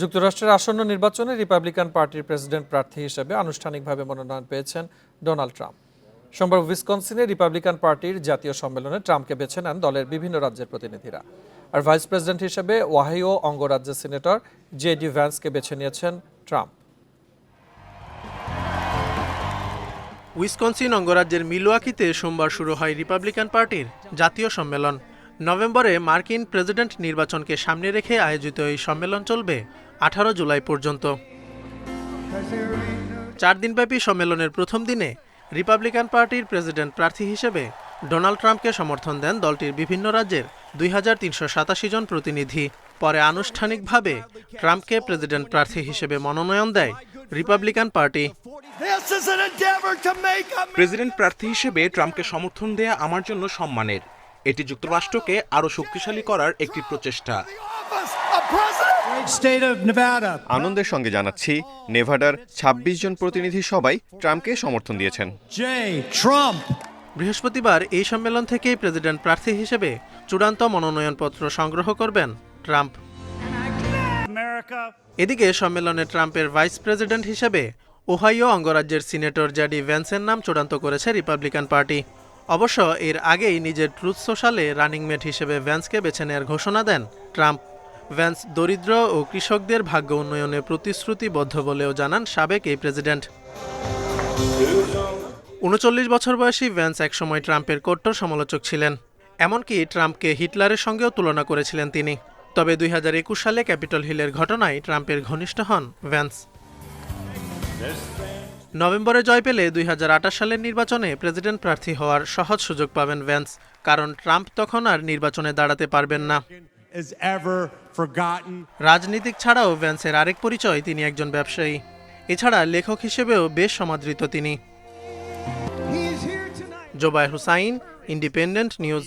যুক্তরাষ্ট্রের আসন্ন নির্বাচনে রিপাবলিকান পার্টির প্রেসিডেন্ট প্রার্থী হিসেবে আনুষ্ঠানিকভাবে মনোনয়ন পেয়েছেন ডোনাল্ড ট্রাম্প সোমবার উইসকনসিনে রিপাবলিকান পার্টির জাতীয় সম্মেলনে ট্রাম্পকে বেছে নেন দলের বিভিন্ন রাজ্যের প্রতিনিধিরা। আর ভাইস প্রেসিডেন্ট হিসেবে ওয়াহিও অঙ্গরাজ্যের সিনেটর জে ডি ভ্যান্সকে বেছে নিয়েছেন ট্রাম্প উইসকনসিন অঙ্গরাজ্যের মিলোয়াকিতে সোমবার শুরু হয় রিপাবলিকান পার্টির জাতীয় সম্মেলন। নভেম্বরে মার্কিন প্রেসিডেন্ট নির্বাচনকে সামনে রেখে আয়োজিত এই সম্মেলন চলবে আঠারো জুলাই পর্যন্ত। চার দিনব্যাপী সম্মেলনের প্রথম দিনে রিপাবলিকান পার্টির প্রেসিডেন্ট প্রার্থী হিসেবে ডোনাল্ড ট্রাম্পকে সমর্থন দেন দলটির বিভিন্ন রাজ্যের দুই হাজার তিনশো সাতাশি জন প্রতিনিধি। পরে আনুষ্ঠানিকভাবে ট্রাম্পকে প্রেসিডেন্ট প্রার্থী হিসেবে মনোনয়ন দেয় রিপাবলিকান পার্টি। প্রেসিডেন্ট প্রার্থী হিসেবে ট্রাম্পকে সমর্থন দেয়া আমার জন্য সম্মানের। এটি যুক্তরাষ্ট্রকে আরও শক্তিশালী করার একটি প্রচেষ্টা. আনন্দের সঙ্গে জানাচ্ছি নেভাডার ২৬ জন প্রতিনিধি সবাই ট্রাম্পকে সমর্থন দিয়েছেন. বৃহস্পতিবার এই সম্মেলন থেকেই প্রেসিডেন্ট প্রার্থী হিসেবে চূড়ান্ত মনোনয়নপত্র সংগ্রহ করবেন ট্রাম্প। এদিকে সম্মেলনে ট্রাম্পের ভাইস প্রেসিডেন্ট হিসেবে ওহাইও অঙ্গরাজ্যের সিনেটর জ্যাডি ভ্যান্সের নাম চূড়ান্ত করেছে রিপাবলিকান পার্টি। অবশ্য এর আগেই নিজের ট্রুথ সোশ্যালে রানিং মেট হিসেবে ভ্যান্সকে বেছে নেওয়ার ঘোষণা দেন ট্রাম্প। ভ্যান্স দরিদ্র ও কৃষকদের ভাগ্য উন্নয়নে প্রতিশ্রুতিবদ্ধ বলেও জানান সাবেক এই প্রেসিডেন্ট। উনচল্লিশ বছর বয়সী ভ্যান্স একসময় ট্রাম্পের কট্টর সমালোচক ছিলেন। এমনকি ট্রাম্পকে হিটলারের সঙ্গেও তুলনা করেছিলেন তিনি। তবে দুই হাজার একুশ সালে ক্যাপিটল হিলের ঘটনায় ট্রাম্পের ঘনিষ্ঠ হন ভ্যান্স। নভেম্বরে জয় পেলে দুই হাজার আটাশ সালের নির্বাচনে প্রেসিডেন্ট প্রার্থী হওয়ার সহজ সুযোগ পাবেন ভ্যান্স কারণ ট্রাম্প তখন আর নির্বাচনে দাঁড়াতে পারবেন না. রাজনীতিক ছাড়াও ভ্যান্সের আরেক পরিচয় তিনি একজন ব্যবসায়ী। এছাড়া লেখক হিসেবেও বেশ সমাদৃত তিনি। Zobayer Hossain independent news.